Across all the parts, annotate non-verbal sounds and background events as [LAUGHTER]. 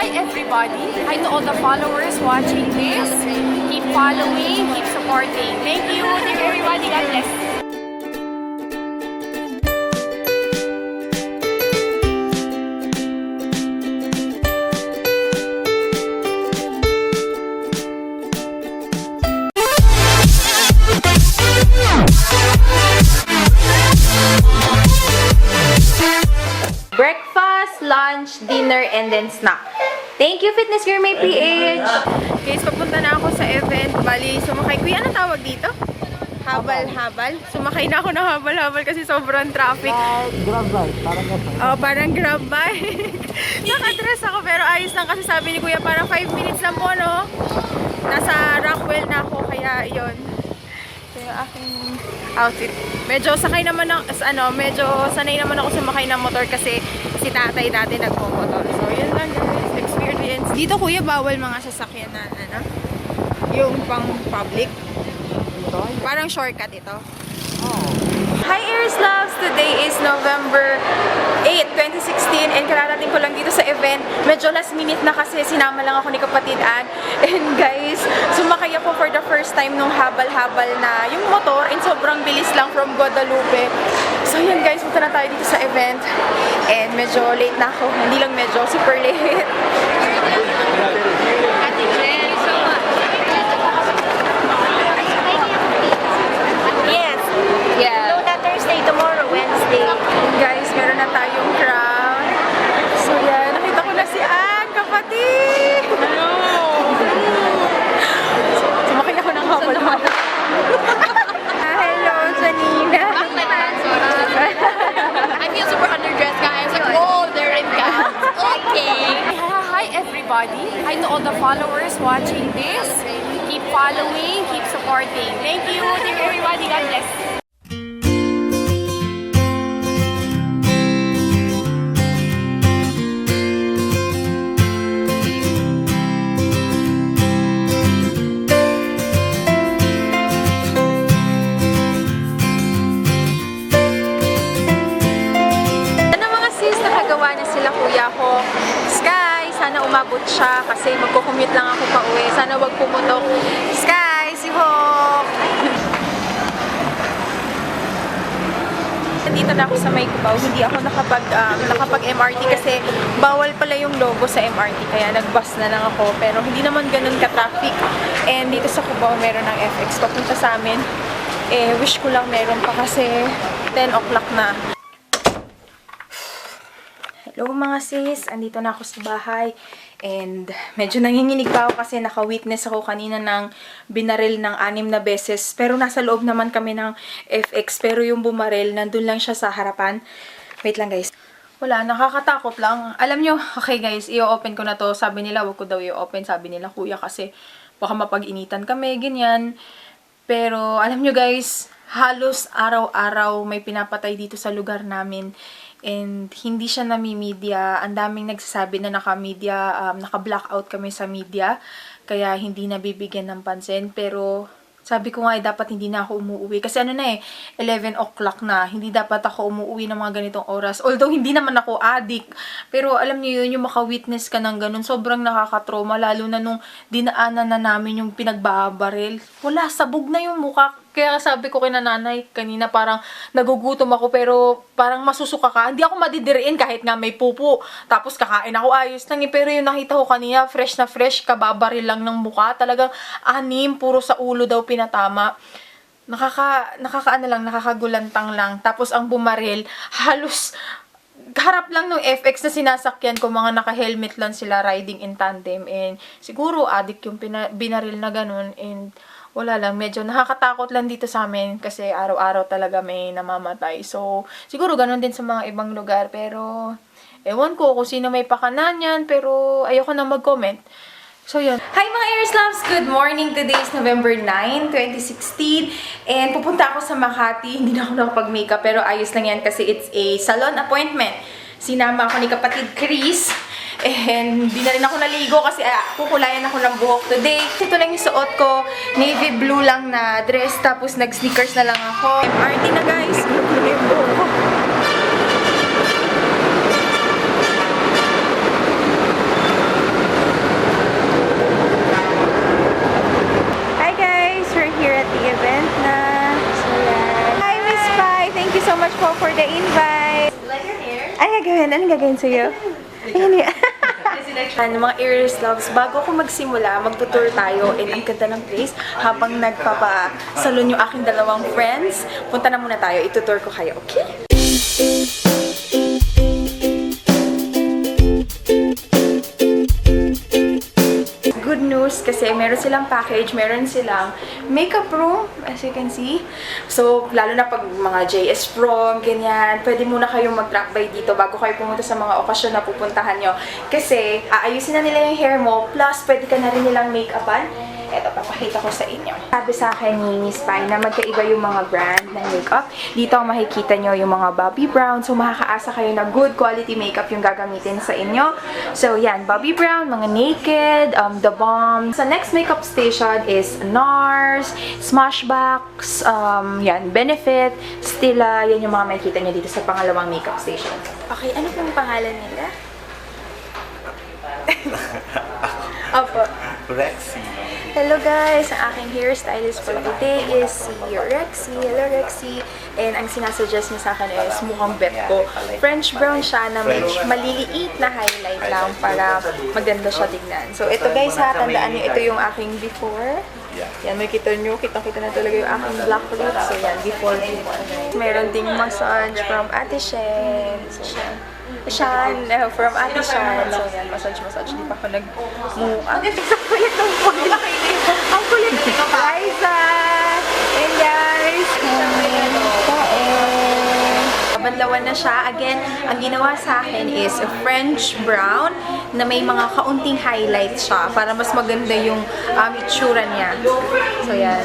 Hi everybody! Hi to all the followers watching this. Keep following, keep supporting. Thank you! Thank you everybody. God bless. Lunch, dinner, and then snack. Thank you, Fitness Gourmet PH! Guys, papunta na ako sa event. Bali, sumakay. Kuya, anong tawag dito? Habal-habal? Sumakay na ako ng habal-habal kasi sobrang traffic. grab bike, parang gano'n. Oh, parang grab bike. [LAUGHS] Nakadress ako pero ayos lang kasi sabi ni Kuya parang 5 minutes lang po, no? Nasa Rockwell na ako kaya yon. So, yung aking outfit. Medyo sakay naman ako, ano, medyo sanay naman ako sumakay ng motor kasi si tatay dati nagpo-motor. So, yun lang guys, experience. Dito kuya, bawal mga sasakyan na, ano, yung pang public. Parang shortcut ito. Hi Airs Loves! Today is November 8, 2016 and kararating ko lang dito sa event. Medyo last minute na kasi sinama lang ako ni kapatid Ann. [LAUGHS] And guys, sumakay ako for the first time nung habal-habal na yung motor and sobrang bilis lang from Guadalupe. So yun guys, punta na tayo dito sa event. And medyo late na ako. Hindi lang medyo, super late. [LAUGHS] Ate Jen, so Yes. Yeah. Luna Thursday, tomorrow, Wednesday. Guys, meron na tayong crown. So yan, nakita ko na si Ann, kapatid! Hello! Sumakay ako ng habal habal. Hello, Janina! I feel super underdressed, guys. Like, oh, they're in gowns. Okay. Hi everybody! Hi to all the followers watching this. Keep following, keep supporting. Thank you! Thank you everybody. God bless. Kuya ko. Sky, sana umabot siya kasi magko-commute lang ako pa uwi. Sana wag pumutok. Sky, si Hawk! Nandito na ako sa may Cubao. Hindi ako nakapag, um, nakapag MRT kasi bawal pala yung logo sa MRT. Kaya nag-bus na lang ako. Pero hindi naman ganun ka-traffic. And dito sa Cubao meron ng FX papunta sa amin. Eh, wish ko lang meron pa kasi 10 o'clock na. Hello mga sis, andito na ako sa bahay and medyo nanginginig pa ako kasi naka-witness ako kanina ng binaril ng anim na beses pero nasa loob naman kami ng FX pero yung bumaril nandun lang siya sa harapan. Wait lang guys. Wala, nakakatakot lang. Alam nyo, okay guys, i-open ko na to. Sabi nila, wag ko daw i-open. Sabi nila, kuya, kasi baka mapag-initan kami, ganyan. Pero, alam nyo guys, halos araw-araw may pinapatay dito sa lugar namin. And hindi siya nami-media. Ang daming nagsasabi na naka-media, um, naka-blackout kami sa media. Kaya hindi nabibigyan ng pansin. Pero sabi ko nga eh, dapat hindi na ako umuwi. Kasi ano na eh, 11 o'clock na. Hindi dapat ako umuwi ng mga ganitong oras. Although hindi naman ako addict. Pero alam niyo yun, yung maka-witness ka ng ganun, sobrang nakakatroma. Lalo na nung dinaanan na namin yung pinagbabaril. Wala, sabog na yung mukha. Kaya sabi ko kay nanay kanina parang nagugutom ako pero parang masusuka ka. Hindi ako madidiriin kahit nga may pupo. Tapos kakain ako ayos lang. Pero yung nakita ko kanina, fresh na fresh, kababaril lang ng mukha. Talagang anim, puro sa ulo daw pinatama. Nakaka, nakakaano lang, nakakagulantang lang. Tapos ang bumaril, halos harap lang ng FX na sinasakyan ko, mga naka-helmet lang sila riding in tandem. And siguro adik yung binaril na ganun. And wala lang, medyo nakakatakot lang dito sa amin kasi araw-araw talaga may namamatay. So, siguro ganun din sa mga ibang lugar. Pero, ewan ko kung sino may pakanan yan. Pero, ayoko na mag-comment. So, yun. Hi mga Air Slams! Good morning! Today is November 9, 2016. And pupunta ako sa Makati. Hindi na ako nakapag-makeup pero ayos lang yan kasi it's a salon appointment. Sinama ako ni kapatid Chris. And hindi na rin ako naligo kasi uh, kukulayan ako ng buhok today. Ito lang yung suot ko. Navy blue lang na dress. Tapos nag-sneakers na lang ako. MRT na guys. Gulo-gulo yung buhok ko. so much po for the invite. Like your hair? Ay, gagawin. Anong gagawin sa'yo? [LAUGHS] Ayan yan. Ano, mga Aries Loves, bago ako magsimula, magtutour tayo and ang ganda ng place habang nagpapasalon yung aking dalawang friends. Punta na muna tayo, itutour ko kayo, okay? Kasi meron silang package, meron silang makeup room, as you can see. So, lalo na pag mga JS prom, ganyan, pwede muna kayong mag-drop by dito bago kayo pumunta sa mga okasyon na pupuntahan nyo. Kasi, aayusin na nila yung hair mo, plus pwede ka na rin nilang make-upan. Eto, papakita ko sa inyo. Sabi sa akin ni Miss Pai na magkaiba yung mga brand ng makeup. Dito ang makikita nyo yung mga Bobbi Brown. So, makakaasa kayo na good quality makeup yung gagamitin sa inyo. So, yan. Bobbi Brown, mga Naked, um, The Bomb. Sa next makeup station is NARS, Smashbox, um, yan, Benefit, Stila. Yan yung mga makikita nyo dito sa pangalawang makeup station. Okay, ano pong pangalan nila? [LAUGHS] Opo. Rexy. Hello guys! Ang aking hairstylist for today is si Rexy. Hello Rexy! And ang sinasuggest niya sa akin is mukhang bet ko. French brown siya na may maliliit na highlight lang para maganda siya tignan. So ito guys ha, tandaan niyo ito yung aking before. Yan, may kita nyo, kitang-kita na talaga yung aking black lip. So yan, before, before. Meron ding massage from Ate Shen. So. Shan, uh, from Ate Shan. So yan, massage, massage. Di pa ako nag-move. Ang kulit ng kulit. Ang kulit ng Liza! And guys, kain. Banlawan na siya. Again, ang ginawa sa akin is a French brown na may mga kaunting highlights siya para mas maganda yung um, itsura niya. So, yan.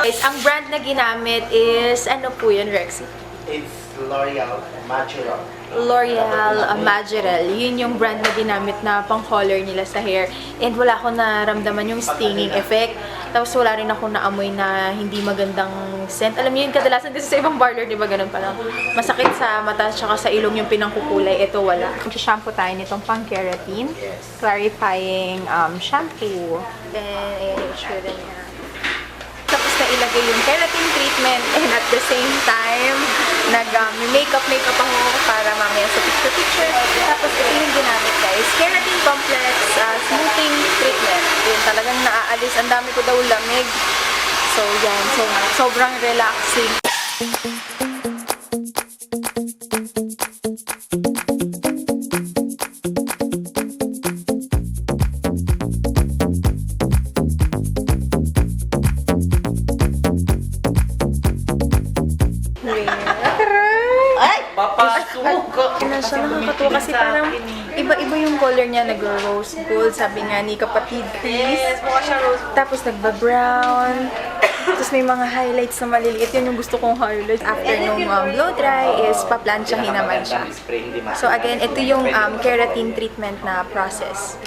Guys, ang brand na ginamit is, ano po yun, Rexy? It's L'Oreal Natural. L'Oreal uh, Majorel. Yun yung brand na ginamit na pang color nila sa hair. And wala ako naramdaman yung stinging effect. Tapos wala rin ako naamoy na hindi magandang scent. Alam niyo yun, kadalasan kasi sa ibang parlor, di ba ganun parang masakit sa mata tsaka sa ilong yung pinangkukulay. Ito wala. Mag-shampoo tayo nitong pang keratin. Clarifying um, shampoo. Then, ayan tapos na ilagay yung keratin treatment [LAUGHS] and at the same time nag um, makeup ako para mamaya sa picture picture. Tapos ito yung ginamit guys. Keratin complex uh, smoothing treatment. Yun talagang naaalis. Ang dami ko daw lamig. So yan. So sobrang relaxing nakakatuwa kasi parang iba-iba yung color niya. Nag-rose gold, sabi nga ni kapatid Chris. Tapos nagba-brown. Tapos may mga highlights na maliliit. Yun yung gusto kong highlights. After nung um, blow dry is paplansyahin naman siya. So again, ito yung um, keratin treatment na process.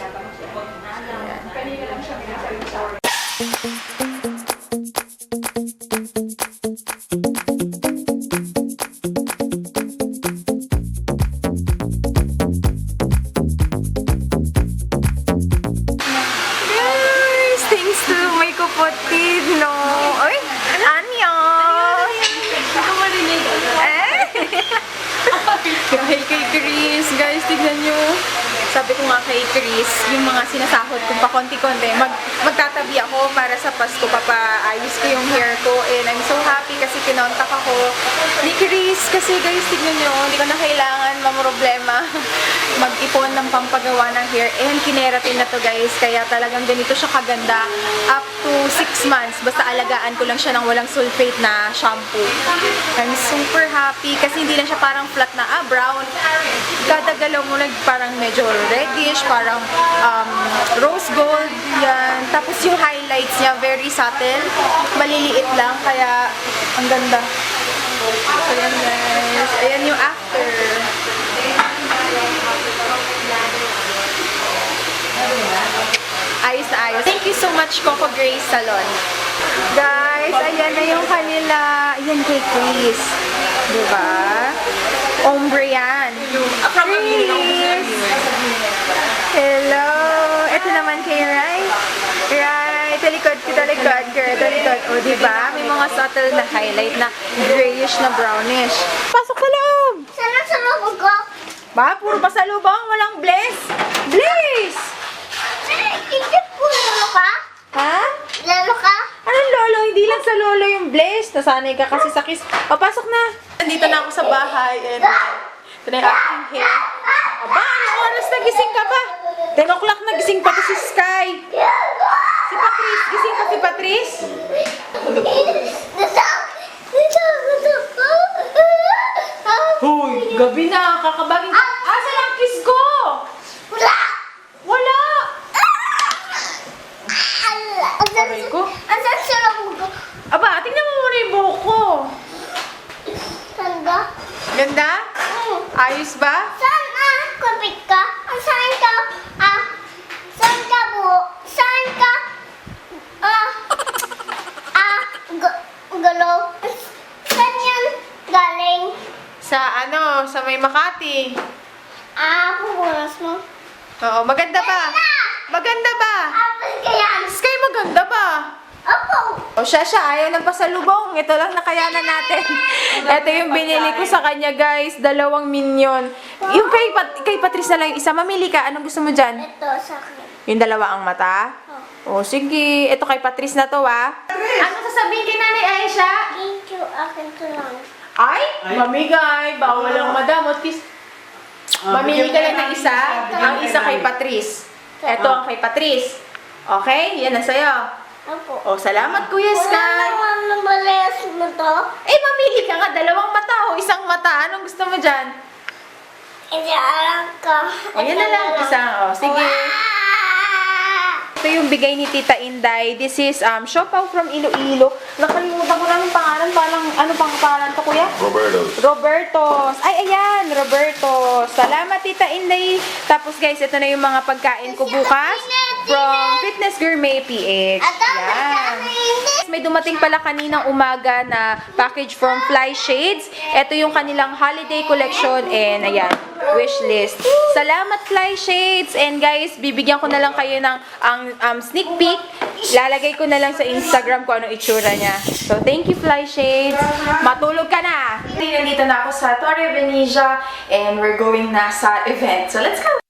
Ayan. Guys, tignan nyo. Sabi ko nga kay Chris, yung mga sinasahod kung pa konti-konti, mag, magtatabi ako para sa Pasko, papaayos ko yung hair ko. And I'm so happy kasi kinontak ako ni Chris. Kasi guys, tignan nyo, hindi ko na kailangan mamroblema [LAUGHS] mag-ipon ng pampagawa ng hair. And kineratin na to guys, kaya talagang ganito siya kaganda. Up to 6 months, basta alagaan ko lang siya ng walang sulfate na shampoo. I'm super happy kasi hindi lang siya parang flat na ah, brown. Kada galaw mo parang medyo reddish, parang um, rose gold, yan. Tapos yung highlights niya, very subtle, maliliit lang, kaya ang ganda. So yan guys, ayan yung after. Ayos na ayos. Much, Coco Grace Salon. Guys, ayan na yung kanila. Ayan kay Chris. Diba? Ombre yan. Chris! Hello! Ito naman kay Rai. Rai, talikod ko, talikod ko, talikod. O, diba? May mga subtle na highlight na grayish na brownish. Pasok sa loob! Sana sa ako Ba, puro pasalubong, walang bless. Bless! Ikit ko, lalo ka? Ha? Lalo ka? Anong lolo? Hindi lang sa lolo yung bless. Nasanay ka kasi sa kiss. O, pasok na. Nandito na ako sa bahay. And, ito na yung aking hair. Aba, anong oras na gising ka ba? 10 o'clock na gising pa to si Sky. Si Patrice. Gising ka si Patrice? Dito! Dito! Dito! Hoy, gabi na. Kakabagin ka. Asa lang kiss ko? Wala! Wala. Ala! Aray ko. Asan sila mo? Aba, tingnan mo muna yung buhok ko. Tanda? Ganda? Ayos ba? Saan ah? Kapit ka? Ah, Saan ka? Ah? Saan ka po? Saan ka? Ah? Ah? Galaw? Saan yan galing? Sa ano, sa may Makati. Ah, pupunas mo. Oo, maganda ba? Maganda ba? Apas ka yan? Sky, maganda ba? Opo! O siya siya, ayaw ng pasalubong. Ito lang nakayanan natin. [LAUGHS] Ito yung binili ko sa kanya, guys. Dalawang minion. Yung kay, Pat kay Patrice na lang yung isa. Mamili ka. Anong gusto mo dyan? Ito sa akin. Yung dalawa ang mata? O, sige. Ito kay Patrice na to, ah. Ano sasabihin kay Nanay Aisha? Thank you. Akin to lang. Ay, mamigay. Bawal ang madam. At least, mamili ka lang ng isa. Ang isa kay Patrice. Ito ang kay Patrice. Okay? Yan na sa'yo. Opo. O, salamat, Kuya Wala Sky. naman na malayas mo to. Eh, mamili ka nga. Dalawang mata o isang mata. Anong gusto mo dyan? Hindi alam ka. O, yan na lang. Isang. O, sige. Ah! Ito yung bigay ni Tita Inday. This is um, Siopaw from Iloilo. Nakalimutan ko na yung pangalan. Parang, ano pang pangalan to, Kuya? Roberto's. Roberto's. Ay, ayan, Roberto's. Salamat, Tita Inday. Tapos, guys, ito na yung mga pagkain ko bukas from Fitness Gourmet PH. Yan. May dumating pala kaninang umaga na package from Fly Shades. Ito yung kanilang holiday collection and ayan, wish list. Salamat Fly Shades! And guys, bibigyan ko na lang kayo ng ang um, sneak peek. Lalagay ko na lang sa Instagram kung anong itsura niya. So, thank you Fly Shades. Matulog ka na! Nandito na ako sa Torre Venetia and we're going na sa event. So, let's go!